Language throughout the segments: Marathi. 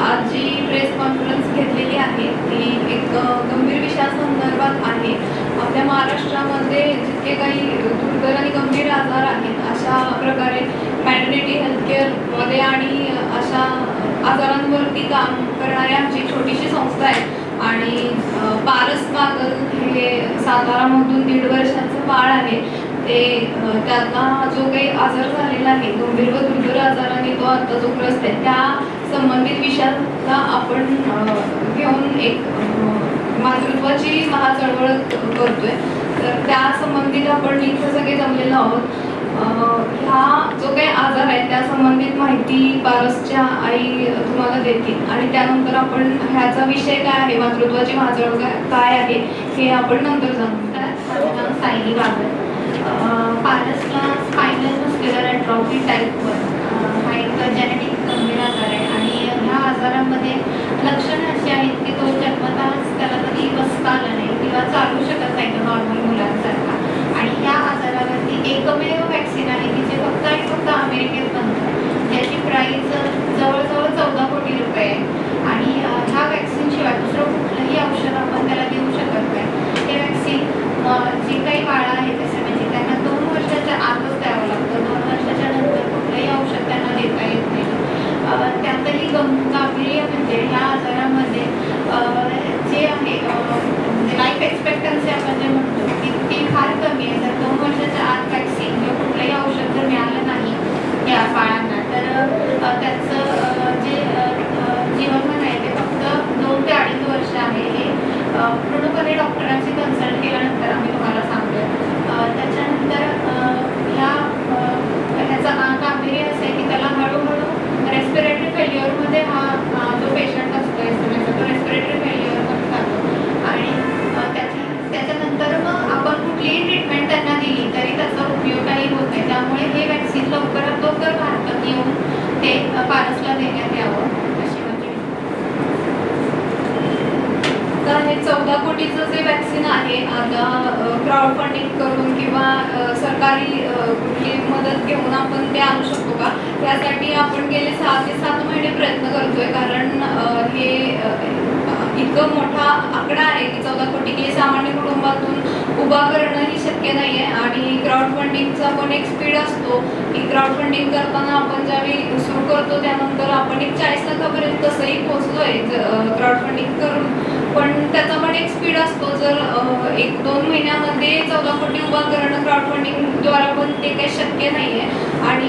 आज जी प्रेस कॉन्फरन्स घेतलेली आहे ती एक अ, गंभीर विषयासंदर्भात आहे. आपल्या महाराष्ट्रामध्ये जितके काही दुर्धर आणि गंभीर आजार आहेत अशा प्रकारे मॅटर्निटी हेल्थकेअरमध्ये आणि अशा आजारांवरती काम करणाऱ्या आमची छोटीशी संस्था आहे. आणि पारस बागल हे सातारामधून दीड वर्षाचं बाळ आहे. ते त्यांना जो काही आजार झालेला आहे गंभीर व दुर्धर आजाराने तो आता जो ग्रस्त आहे त्या संबंधित विषयाला आपण घेऊन एक मातृत्वाची महाचळवळ करतोय. तर त्या संबंधित आपण इथं सगळे जमलेलो आहोत. हा जो काही आजार आहे त्या संबंधित माहिती पारसच्या आई तुम्हाला देतील. आणि त्यानंतर आपण ह्याचा विषय काय आहे? मातृत्वाची महाचळवळ काय- काय आहे? हे आपण नंतर जाणून घेऊ. माझं Sayali पारसला spinal muscular atrophy type one हा एक जेनेटिक गंभीर आजार आहे आणि ह्या आजारामध्ये लक्षणं अशी आहेत की तो जन्मताच त्याला कधी बसता आलं नाही किंवा चालू शकत नाही तो नॉर्मल मुलांसारखा आणि ह्या आजारावरती एकमेव वॅक्सिन आहे की जे फक्त आणि फक्त अमेरिकेत बनतं ज्याची प्राईस जवळजवळ चौदा कोटी रुपये आहे आणि अ, ह्या वॅक्सिनशिवाय दुसरं कुठलंही औषध आपण त्याला देऊ शकत नाही हे वॅक्सिन जी काही बाळं आहेत एस म्हणजे त्यांना दोन वर्षाच्या आतच द्यावं लागतं. दोन वर्षाच्या नंतर कुठलंही औषध त्यांना देता येत नाही. त्यातही गं गांभीर्य म्हणजे ह्या आजारामध्ये जे आहे लाईफ एक्सपेक्टन्सी आपण जे म्हणतो ती ती फार कमी आहे. जर दोन वर्षाच्या आत वॅक्सिन किंवा कुठलंही औषध जर मिळालं नाही या बाळांना तर त्याचं जे जीवनमान आहे ते फक्त दोन ते अडीच वर्ष आहे हे पूर्णपणे डॉक्टरांशी कन्सल्ट केलं आम्ही तुम्हाला सांगतो त्याच्यानंतर अ, ह्या अ, ह्याचं गा- गांभीर्य असं आहे की त्याला हळूहळू रेस्पिरेटरी फेल्युअरमध्ये हा हा जो पेशंट असतो एस्टिमेटचा तो रेस्पिरेटरी फेल्युअरमध्ये जातो आणि अ, त्याची त्याच्यानंतर मग आपण कुठलीही ट्रीटमेंट त्यांना दिली तरी त्याचा उपयोग काही होत नाही त्यामुळे हे वॅक्सिन लवकरात लवकर भारतात येऊन ते अ, पारसला देण्यात यावं अशी माझी तर हे चौदा कोटीचं जे वॅक्सिन आहे आता क्राऊड फंडिंग करून किंवा सरकारी कुठली मदत घेऊन आपण ते आणू शकतो का? त्यासाठी आपण गेले सहा ते सात महिने प्रयत्न करतोय. कारण हे इतकं मोठा आकडा आहे की चौदा कोटी की सामान्य कुटुंबातून उभा करणं ही शक्य नाही आहे आणि क्राऊड फंडिंगचा पण एक स्पीड असतो की क्राऊड फंडिंग करताना आपण ज्यावेळी सुरू करतो त्यानंतर आपण एक चाळीस लाखापर्यंत तसंही पोहोचलोय क्राऊड फंडिंग करून. पण त्याचा पण एक स्पीड असतो. जर एक दोन महिन्यामध्ये चौदा कोटी उभा करणं क्राऊड फंडिंगद्वारा पण ते काही शक्य नाही आहे आणि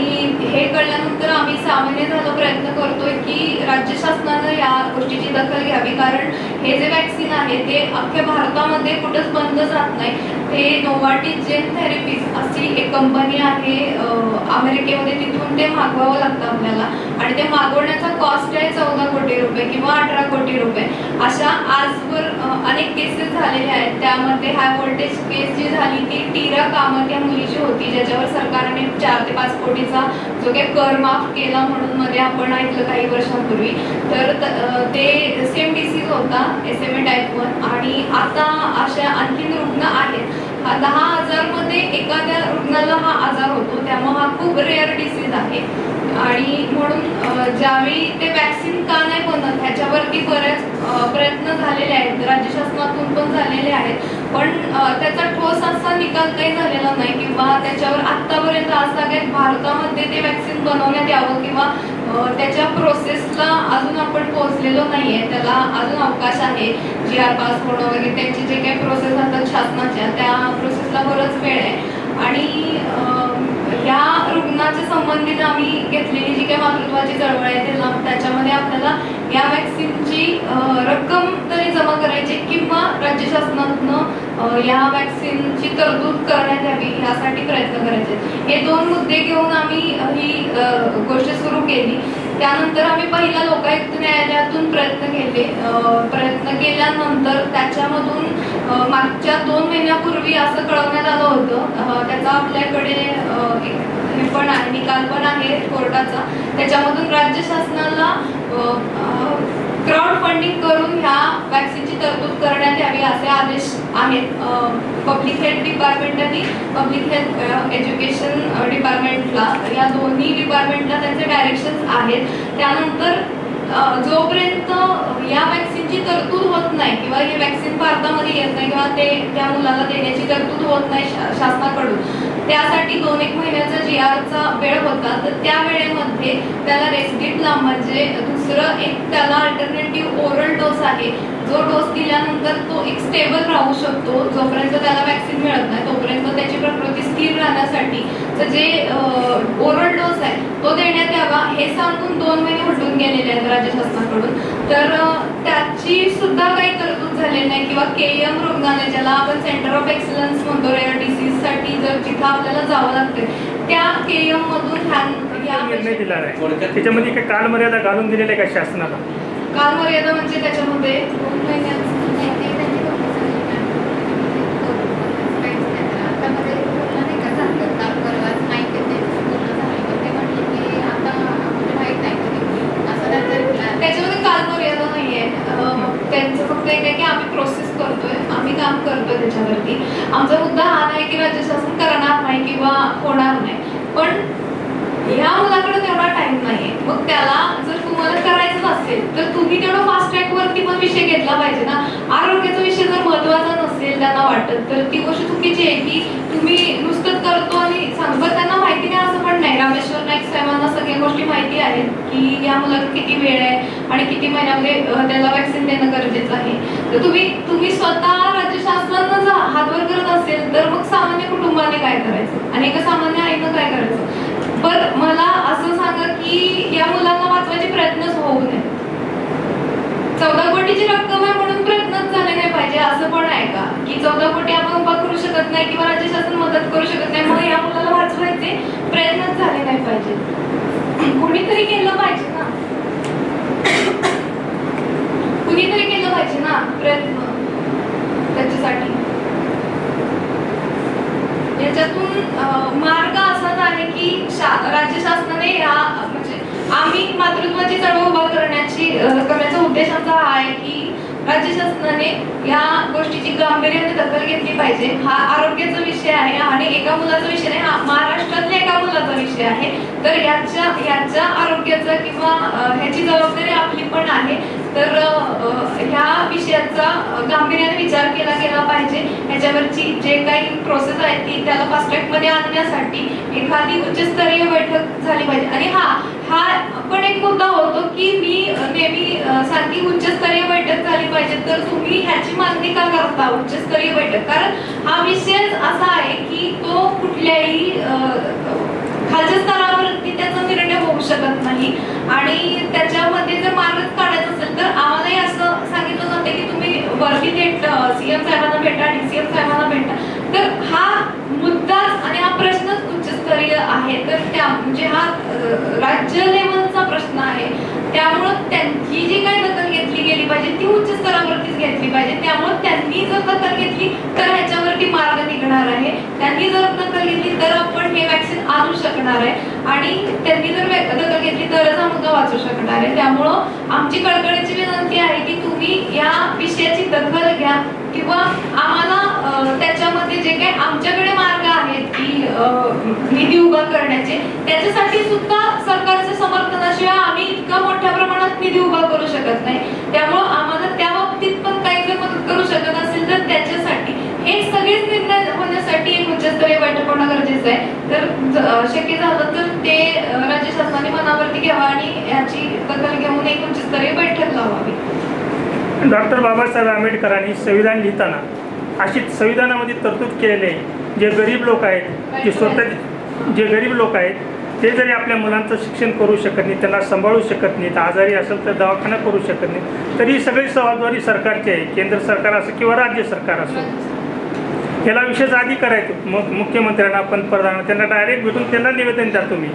हे कळल्यानंतर आम्ही सामान्य झालं प्रयत्न करतोय की राज्य शासनानं या गोष्टीची दखल घ्यावी. कारण हे जे वॅक्सिन आहे ते अख्ख्या भारतामध्ये कुठंच बंद जात नाही. ते नोवाटी जेन थेरपीज अशी एक कंपनी आहे अमेरिकेमध्ये तिथून ते मागवावं लागतं आपल्याला. आणि ते मागवण्याचा कॉस्ट आहे चौदा कोटी रुपये किंवा अठरा कोटी रुपये. अशा आजवर अनेक केसेस झालेल्या आहेत. त्यामध्ये हाय व्होल्टेज केस जी झाली ती टीरा कामत या मुलीची होती ज्याच्यावर सरकारने चार ते पाच कोटीचा जो काही कर माफ केला म्हणून मध्ये आपण ऐकलं काही वर्षांपूर्वी. तर होता S M A type one आणि आता अशा आणखीन रुग्ण आहेत. हा दहा हजारमध्ये एखाद्या रुग्णाला हा आजार होतो. त्यामुळे हा खूप रेअर डिसीज आहे. आणि म्हणून ज्यावेळी ते वॅक्सिन का नाही बनत ह्याच्यावरती बऱ्याच प्रयत्न झालेले आहेत. राज्य शासनातून पण झालेले आहेत. पण त्याचा ठोस असा निकाल काही झालेला नाही. किंवा त्याच्यावर आत्तापर्यंत आज सगळ्यात भारतामध्ये ते वॅक्सिन बनवण्यात यावं किंवा त्याच्या प्रोसेसला अजून आपण पोहोचलेलो नाहीये. त्याला अजून अवकाश आहे. जी आर पास होणं वगैरे त्यांची जे काही प्रोसेस असतात शासनाच्या त्या प्रोसेसला बरंच वेळ आहे. आणि या रुग्णाच्या संबंधित आम्ही घेतलेली जी काही मातृत्वाची चळवळ आहे त्याला त्याच्यामध्ये आपल्याला या वॅक्सिनची रक्कम तरी जमा करायची किंवा राज्य शासनातनं या वॅक्सिनची तरतूद करण्यात यावी यासाठी प्रयत्न करायचे. हे दोन मुद्दे घेऊन आम्ही ही गोष्ट सुरू केली. त्यानंतर आम्ही पहिला लोकायुक्त न्यायालयातून प्रयत्न केले. प्रयत्न केल्यानंतर त्याच्यामधून मागच्या दोन महिन्यापूर्वी असं कळवण्यात आलं होतं. त्याचा आपल्याकडे पण आहे निकाल पण आहे कोर्टाचा. त्याच्यामधून राज्य शासनाला क्राऊड फंडिंग करून ह्या वॅक्सिनची तरतूद करण्यात यावी असे आदेश आहेत. पब्लिक हेल्थ डिपार्टमेंट आणि पब्लिक हेल्थ एज्युकेशन डिपार्टमेंटला या दोन्ही डिपार्टमेंटला त्यांचे डायरेक्शन आहेत. त्यानंतर जोपर्यंत या वॅक्सिनची तरतूद होत नाही किंवा ही वॅक्सिन भारतामध्ये येत नाही किंवा ते त्या मुलाला देण्याची तरतूद होत नाही शा- शासनाकडून त्यासाठी दोन एक महिन्याचा जी आरचा वेळ होता. तर त्या वेळेमध्ये त्याला रेस्टिटला म्हणजे दुसरं एक त्याला अल्टरनेटिव्ह ओरल डोस आहे. जो डोस दिल्यानंतर तो एक स्टेबल राहू शकतो. जोपर्यंत त्याला वॅक्सिन मिळत नाही तोपर्यंत त्याची प्रकृती स्थिर राहण्यासाठी तर जे ओरल डोस आहे तो देण्यात यावा हे सांगून दोन महिने उलटून गेलेले आहेत राज्य शासनाकडून. तर त्याची सुद्धा काही तरतूद झालेली नाही किंवा के एम रुग्णालय ज्याला आपण सेंटर ऑफ एक्सलन्स म्हणतो रेअर डिसीजसाठी जर जिथं आपल्याला जावं लागतंय त्या के एम मधून निर्णय दिला आहे त्याच्यामध्ये काही कालमर्यादा घालून दिलेल्या आहे का शासनाला काल मर्यादा म्हणजे त्याच्यामध्ये दोन महिन्यात त्याच्यामध्ये काल मर्यादा नाहीये अं, त्यांचं फक्त एक आहे की आम्ही प्रोसेस करतोय आम्ही काम करतोय त्याच्यावरती. आमचा मुद्दा हा नाही की राज्य शासन करणार नाही किंवा होणार नाही. पण ह्या मुलाकडे तेवढा टाइम नाहीये. मग त्याला जर तुम्हाला करायचं नसेल तर तुम्ही तेवढं फास्ट ट्रॅक वरती पण विषय घेतला पाहिजे ना. आरोग्याचा विषय जर महत्त्वाचा नसेल त्यांना वाटत तर ती गोष्ट चुकीची आहे की तुम्ही नुसतंच करतो आणि सांगत त्यांना माहिती नाही असं पण नाही. रामेश्वर नाईक साहेबांना सगळ्या गोष्टी माहिती आहेत की या मुलाला किती वेळ आहे आणि किती महिन्यामध्ये त्याला वॅक्सिन देणं गरजेचं आहे. तर तुम्ही तुम्ही स्वतः राज्य शासनानं जर हातवर करत असेल तर मग सामान्य कुटुंबाने काय करायचं? आणि एका सामान्य आईनं काय करायचं? पण मला असं सांगा की या मुलांना वाचवायचे प्रयत्नच होऊ नये. चौदा कोटीची रक्कम आहे म्हणून प्रयत्नच झाले नाही पाहिजे असं पण आहे का? की चौदा कोटी आपण उभा करू शकत नाही किंवा राज्य शासन मदत करू शकत नाही मग या मुलाला वाचवायचे प्रयत्नच झाले नाही पाहिजे. कुणीतरी केलं पाहिजे ना. कुणीतरी केलं पाहिजे ना प्रयत्न. त्याच्यासाठी. याच्यातून मार्ग असाच आहे की शा- राज्य शासनाने या म्हणजे आम्ही मातृत्वाची चळवळ उभा करण्याची करण्याचा उद्देश असा हा आहे की राज्य शासनाने या गोष्टीची गांभीर्याने दखल घेतली पाहिजे. हा आरोग्याचा विषय आहे आणि एका मुलाचा विषय नाही हा मुलाचा आहे. तर याच्या याच्या आरोग्याचा किंवा ह्याची जबाबदारी आपली पण आहे. तर ह्या विषयाचा गांभीर्याने विचार केला गेला पाहिजे. ह्याच्यावरची जे काही प्रोसेस आहे ती त्याला फास्ट्रॅकमध्ये मध्ये आणण्यासाठी एखादी उच्चस्तरीय बैठक झाली पाहिजे. आणि हा हा पण एक मुद्दा होतो की मी नेहमी सारखी उच्चस्तरीय बैठक झाली पाहिजे. तर तुम्ही ह्याची मागणी का करता उच्चस्तरीय बैठक? कारण हा विषय असा आहे की तो कुठल्याही खालच्या स्तरावरती त्याचा निर्णय होऊ शकत नाही. आणि त्याच्यामध्ये जर मार्ग काढायचा असेल तर आम्हालाही असं सांगितलं जाते की तुम्ही वरती थेट सीएम साहेबांना भेटा डीसीएम साहेबांना भेटा. तर हा मुद्दा आणि हा प्रश्नच उच्चस्तरीय आहे. तर त्या म्हणजे हा राज्य लेवलचा प्रश्न आहे. त्यामुळं त्यांची जी काही दखल घेतली गेली पाहिजे ती उच्च स्तरावरतीच घेतली पाहिजे. त्यामुळे त्यांनी जर दखल घेतली तर ह्याच्यावरती मार्ग निघणार आहे. त्यांनी जर दखल घेतली तर आपण हे वॅक्सिन आणू शकणार आहे. आणि त्यांनी जर व्या- दखल घेतली तरच हा मुद्दा वाचू शकणार आहे. त्यामुळं आमची कळकळीची विनंती आहे की तुम्ही या विषयाची दखल घ्या. किंवा आम्हाला त्याच्यामध्ये जे काही आमच्याकडे मार्ग आहेत की अं, निधी उभा करण्याचे त्याच्यासाठी सुद्धा सरकारच्या समर्थनाशिवाय आम्ही इतका मोठ्या प्रमाणात निधी उभा करू शकत नाही. त्यामुळं आम्हाला त्या बाबतीत पण काही जर मदत करू शकत असेल तर त्याच्यासाठी हे सगळेच निर्णय उच्चस्तरीय बैठक होणं गरजेचं आहे. तर शक्य झालं तर ते राज्य शासनाने मनावरती घ्यावं आणि याची दखल घेऊन एक उच्चस्तरीय बैठक लावावी. डॉक्टर बाबासाहेब आंबेडकरांनी संविधान लिहिताना अशी संविधानामध्ये तरतूद केलेली आहे. जे गरीब लोक आहेत जे स्वतः जे गरीब लोक आहेत ते जरी आपल्या मुलांचं शिक्षण करू शकत नाही त्यांना सांभाळू शकत नाहीत आजारी असेल तर दवाखाना करू शकत नाही तर ही सगळी जबाबदारी सरकारची आहे. केंद्र सरकार असो किंवा राज्य सरकार असो. ह्याला विशेष आधी करायचो मग मुख्यमंत्र्यांना पंतप्रधान त्यांना डायरेक्ट भेटून त्यांना निवेदन द्या तुम्ही.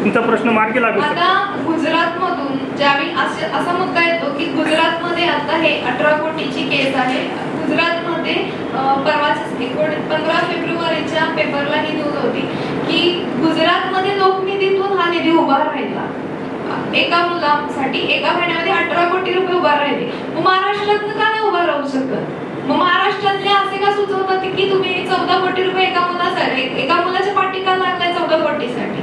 तुमचा प्रश्न मार्गी लागू शकतो. आता गुजरात मधून ज्यावेळी असा मुद्दा येतो की गुजरात मध्ये आता हे अठरा कोटीची केस आहे. गुजरात मध्ये परवाच पंधरा फेब्रुवारीच्या पेपरला ही न्यूज होती की गुजरात एका मुलासाठी एका महिन्यामध्ये अठरा कोटी रुपये उभा राहिले. महाराष्ट्रात का नाही उभा राहू शकत? मग महाराष्ट्रातले असे का सुचवतात की तुम्ही चौदा कोटी रुपये एका मुलासाठी एका मुलाच्या पाठी का लागलाय चौदा कोटीसाठी?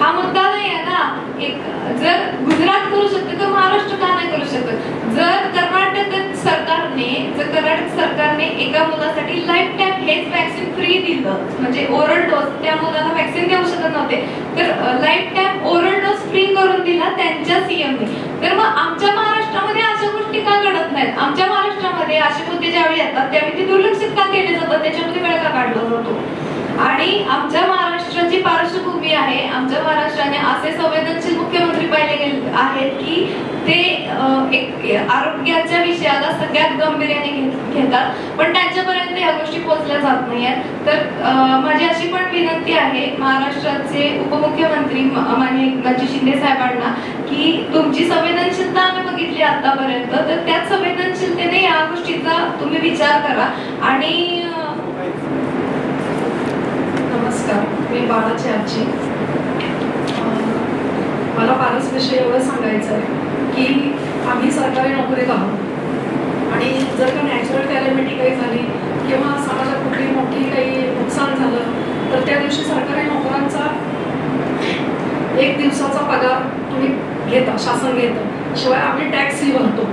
हा मुद्दा नाही आहे ना. एक जर गुजरात करू शकते तर महाराष्ट्र का नाही करू शकत? जर कर्नाटक सरकारने जर कर्नाटक सरकारने एका मुलासाठी लाईफ टाईम हेच वॅक्सिन फ्री दिलं म्हणजे ओरल डोस त्या मुलाला वॅक्सिन देऊ शकत नव्हते तर life time oral dose free करून दिला त्यांच्या सीएमने तर मग आमच्या महाराष्ट्रामध्ये अशा गोष्टी का घडत नाहीत? आमच्या महाराष्ट्रामध्ये अशी मुद्दे ज्यावेळी येतात त्यावेळी ते दुर्लक्षित का केले जातात? त्याच्यामध्ये वेळ का काढला जातो? आणि आमच्या वर्षांपूर्वी आहे. आमच्या महाराष्ट्राने असे संवेदनशील मुख्यमंत्री पाहिले गेले आहेत की ते एक आरोग्याच्या विषयाला सगळ्यात गंभीर्याने घेतात. पण त्यांच्यापर्यंत या गोष्टी पोहोचल्या जात नाही आहेत तर माझी अशी पण विनंती आहे महाराष्ट्राचे उपमुख्यमंत्री म- माननीय एकनाथजी शिंदे साहेबांना की तुमची संवेदनशीलता आम्ही बघितली आतापर्यंत तर त्याच संवेदनशीलतेने या गोष्टीचा तुम्ही विचार करा. आणि नमस्कार. मी बाळाची आजी. मला पारस विषयी एवढं सांगायचं आहे की आम्ही सरकारी नोकरीत आहोत. आणि जर का नॅचरल कॅलेमिटी काही झाली किंवा समाजात कुठली मोठी काही नुकसान झालं तर त्या दिवशी सरकारी नोकरांचा एक दिवसाचा पगार तुम्ही घेता शासन घेतं. शिवाय आम्ही टॅक्सही भरतो.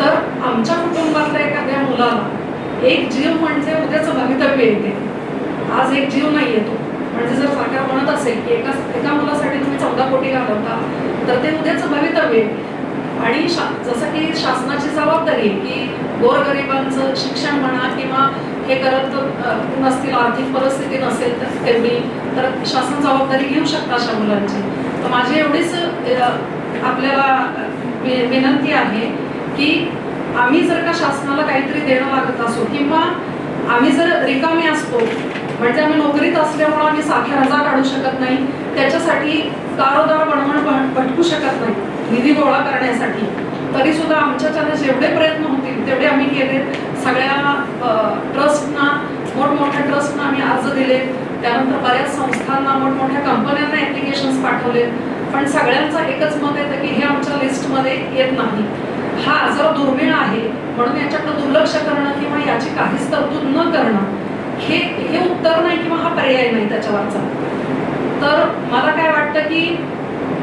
तर आमच्या कुटुंबातल्या एखाद्या मुलाला एक जीव म्हणजे उद्याचं भवितव्य येते. आज एक जीव नाही येतो म्हणजे जर सरकार म्हणत असेल की एका एका मुलासाठी तुम्ही चौदा कोटी घालवता तर ते उद्याच भवितव्य आणि शा जसं की शासनाची जबाबदारी की गोरगरिबांचं शिक्षण म्हणा किंवा हे करत नसतील आर्थिक परिस्थिती नसेल तर त्यांनी तर शासन जबाबदारी घेऊ शकता अशा मुलांची. तर माझी एवढीच आपल्याला विनंती आहे की आम्ही जर का शासनाला काहीतरी देणं लागत असो किंवा आम्ही जर रिकामे असतो म्हणजे आम्ही नोकरीत असल्यामुळे आम्ही साखर रजा काढू शकत नाही. त्याच्यासाठी कारोदार बनवण भटकू शकत नाही. निधी गोळा करण्यासाठी. तरी सुद्धा आमच्याच्याने जेवढे प्रयत्न होतील तेवढे आम्ही केले. सगळ्या ट्रस्टना मोठमोठ्या ट्रस्टना आम्ही अर्ज दिले. त्यानंतर बऱ्याच संस्थांना मोठमोठ्या कंपन्यांना ऍप्लिकेशन्स पाठवले. पण सगळ्यांचं एकच मत येतं की हे आमच्या लिस्टमध्ये येत नाही. हा आजार दुर्मिळ आहे म्हणून याच्याकडे दुर्लक्ष करणं किंवा याची काहीच तरतूद न करणं हे हे उत्तर नाही किंवा हा पर्याय नाही त्याच्यावरचा. तर मला काय वाटतं की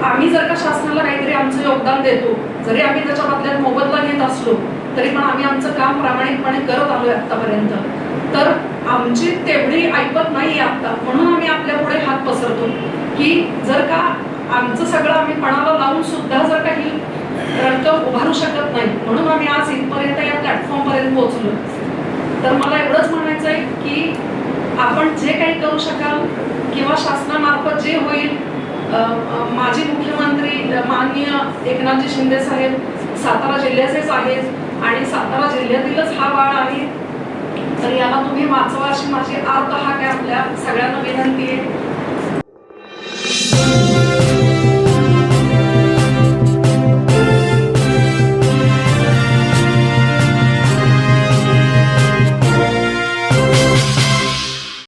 आम्ही जर का शासनाला काहीतरी आमचं योगदान देतो जरी आम्ही त्याच्या बदल्यात मोबदला घेत असलो तरी पण आम्ही आमचं काम प्रामाणिकपणे करत आलोय आतापर्यंत तर आमची तेवढी ऐपत नाही आता म्हणून आम्ही आपल्या पुढे हात पसरतो की जर का आमचं सगळं आम्ही पणाला लावून सुद्धा जर काही रक्कम उभारू शकत नाही म्हणून आम्ही आज इथपर्यंत या प्लॅटफॉर्म पर्यंत पोहोचलो. तर मला एवढंच म्हणायचं आहे की आपण जे काही करू शकाल किंवा शासनामार्फत जे होईल माजी मुख्यमंत्री माननीय एकनाथजी शिंदे साहेब सातारा जिल्ह्याचेच आहेत आणि सातारा जिल्ह्यातीलच हा बाळ आहे. तर याला तुम्ही वाचवा अशी माझी आर्त हा काय आपल्या सगळ्यांना विनंती आहे.